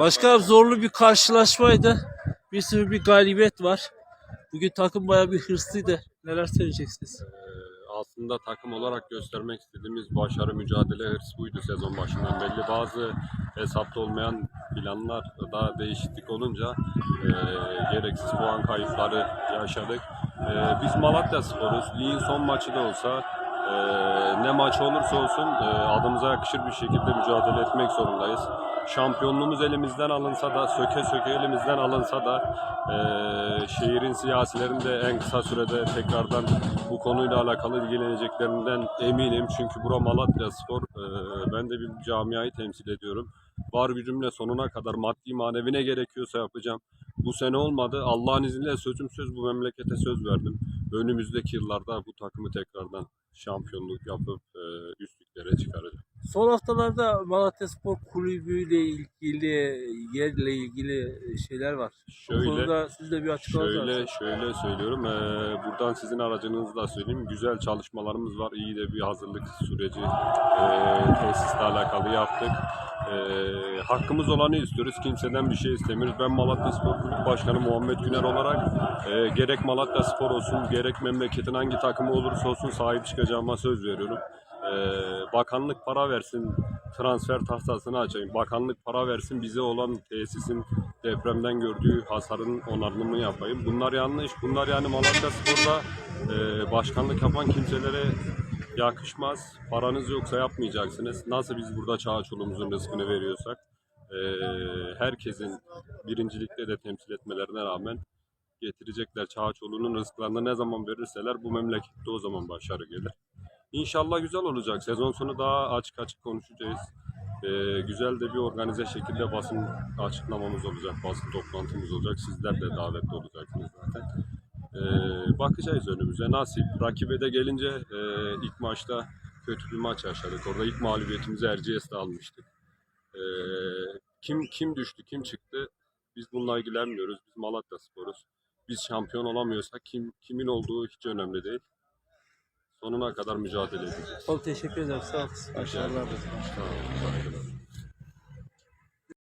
Başkanım zorlu bir karşılaşmaydı. Bir sürü bir galibiyet var. Bugün takım bayağı bir hırslıydı. Neler söyleyeceksiniz? Ee, aslında takım olarak göstermek istediğimiz başarı, mücadele, hırs buydu sezon başından belli. Bazı hesapta olmayan planlar da değişiklik olunca e, gereksiz puan kayıpları yaşadık. E, biz Malatya Spor'uz. Ligin son maçı da olsa e, ne maç olursa olsun e, adımıza yakışır bir şekilde mücadele etmek zorundayız. Şampiyonluğumuz elimizden alınsa da, söke söke elimizden alınsa da e, şehrin siyasilerin de en kısa sürede tekrardan bu konuyla alakalı ilgileneceklerinden eminim. Çünkü bura Malatya Spor. E, ben de bir camiayı temsil ediyorum. Var gücümle sonuna kadar maddi manevi ne gerekiyorsa yapacağım. Bu sene olmadı. Allah'ın izniyle sözüm söz bu memlekete söz verdim. Önümüzdeki yıllarda bu takımı tekrardan şampiyonluk yapıp e, üstlüklere çıkaracağım. Son haftalarda Malatya Spor Kulübü ile ilgili, yerle ilgili şeyler var. Bu Şöyle konuda siz de bir açıklamanız Şöyle var. şöyle söylüyorum. eee, buradan sizin aracınızla söyleyeyim. Güzel çalışmalarımız var. İyi de bir hazırlık süreci eee tesisle alakalı yaptık. Eee, hakkımız olanı istiyoruz. Kimseden bir şey istemiyoruz. Ben Malatya Spor Kulübü Başkanı Muhammed Güner olarak eee, gerek Malatya Spor olsun, gerek memleketin hangi takımı olursa olsun sahip çıkacağıma söz veriyorum. Eee, bakanlık para versin, transfer tahtasını açayım. Bakanlık para versin, bize olan tesisin depremden gördüğü hasarın onarımını yapayım. Bunlar yanlış. Bunlar yani Malatya Spor'da e, başkanlık yapan kimselere yakışmaz. Paranız yoksa yapmayacaksınız. Nasıl biz burada çağ çoluğumuzun rızkını veriyorsak e, herkesin birincilikte de temsil etmelerine rağmen getirecekler çağ çoluğunun rızklarını ne zaman verirseler bu memlekette o zaman başarı gelir. İnşallah güzel olacak. Sezon sonu daha açık açık konuşacağız. Ee, güzel de bir organize şekilde basın açıklamamız olacak, basın toplantımız olacak. Sizler de davetli olacaksınız zaten. Ee, bakacağız önümüze. Nasip. Rakibe de gelince e, ilk maçta kötü bir maç yaşadık. Orada ilk mağlubiyetimizi Erciyes'te almıştık. Ee, kim kim düştü, kim çıktı? Biz bununla ilgilenmiyoruz. Biz Malatya Spor'uz. Biz şampiyon olamıyorsak kim kimin olduğu hiç önemli değil. Sonuna kadar mücadele edeceğiz. Çok teşekkür ederim. Sağ ederim. Başarılar. Sağ olun, saygılar.